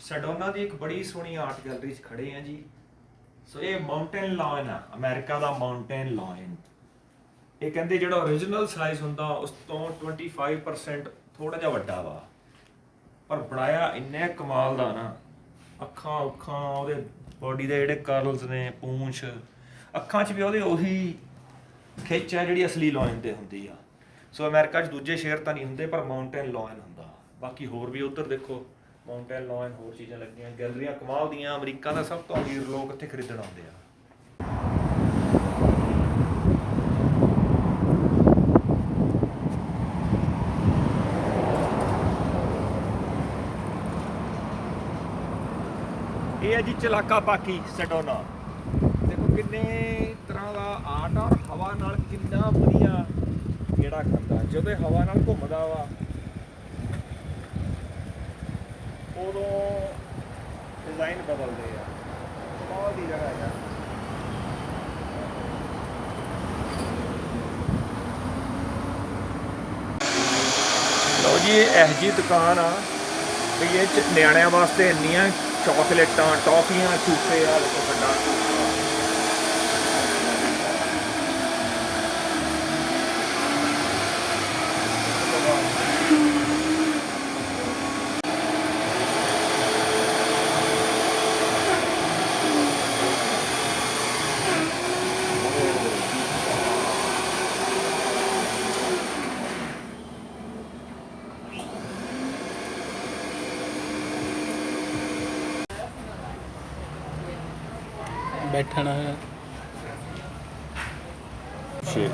ਸੈਡੋਨਾ ਦੀ ਇੱਕ ਬੜੀ ਸੋਹਣੀ ਆਰਟ ਗੈਲਰੀ 'ਚ ਖੜੇ ਆ ਜੀ। ਸੋ ਇਹ ਮਾਊਂਟੇਨ ਲਾਇਨ ਆ, ਅਮਰੀਕਾ ਦਾ ਮਾਊਂਟੇਨ ਲਾਇਨ ਇਹ ਕਹਿੰਦੇ ਜਿਹੜਾ origignal ਸਾਈਜ਼ ਹੁੰਦਾ, ਉਸ ਤੋਂ 25% ਥੋੜਾ ਜਿਹਾ ਵੱਡਾ ਵਾ। ਪਰ ਬਣਾਇਆ ਇੰਨੇ ਕਮਾਲ ਦਾ ਨਾ, ਅੱਖਾਂ ਅੱਖਾਂ, ਉਹਦੇ ਬੋਡੀ ਦੇ ਜਿਹੜੇ ਕਰਲਸ ਨੇ, ਪੂੰਛ, ਅੱਖਾਂ 'ਚ ਵੀ ਉਹਦੇ ਉਹੀ ਖਿੱਚ ਹੈ ਜਿਹੜੀ ਅਸਲੀ ਲਾਇਨ ਤੇ ਹੁੰਦੀ ਆ। ਸੋ ਅਮਰੀਕਾ 'ਚ ਦੂਜੇ ਸ਼ੇਰ ਤਾਂ ਨਹੀਂ ਹੁੰਦੇ, ਪਰ ਮਾਊਂਟੇਨ ਲਾਇਨ ਹੁੰਦਾ। ਬਾਕੀ ਹੋਰ ਵੀ ਉਧਰ ਦੇਖੋ। ਮਾਊਂਟੇਨ ਲਾਇਨ ਹੋਰ ਚੀਜ਼ਾਂ ਲੱਗੀਆਂ। ਗੈਲਰੀਆਂ ਕਮਾਲ ਦੀਆਂ, ਅਮਰੀਕਾ ਦਾ ਸਭ ਤੋਂ ਅਮੀਰ ਲੋਕ ਇੱਥੇ ਖਰੀਦਣ ਆਉਂਦੇ ਆ। ਇਹ ਹੈ ਜੀ ਚਲਾਕਾ ਬਾਕੀ ਸੈਡੋਨਾ ਦੇਖੋ ਕਿੰਨੇ ਤਰ੍ਹਾਂ ਦਾ ਆਰਟ ਔਰ ਹਵਾ ਨਾਲ ਕਿੰਨਾ ਵਧੀਆ ਜਿਹੜਾ ਕਰਦਾ ਜਦੋਂ ਇਹ ਹਵਾ ਨਾਲ ਘੁੰਮਦਾ ਵਾ ਉਦੋਂ ਡਿਜ਼ਾਈਨ ਬਦਲਦੇ ਆ। ਬਹੁਤ ਦੀ ਜਗ੍ਹਾ ਹੈ ਲਓ ਜੀ, ਇਹ ਇਹੋ ਜਿਹੀ ਦੁਕਾਨ ਆ। ਵੀ ਇਹ ਨਿਆਣਿਆਂ ਵਾਸਤੇ ਇੰਨੀਆਂ ਚਾਕਲੇਟਾਂ, ਟੌਫੀਆਂ ਚੂਪੇ ਆ, ਦੇਖੋ ਵੱਡਾ। ਬੈਠਣਾ। ਸ਼ੇਰ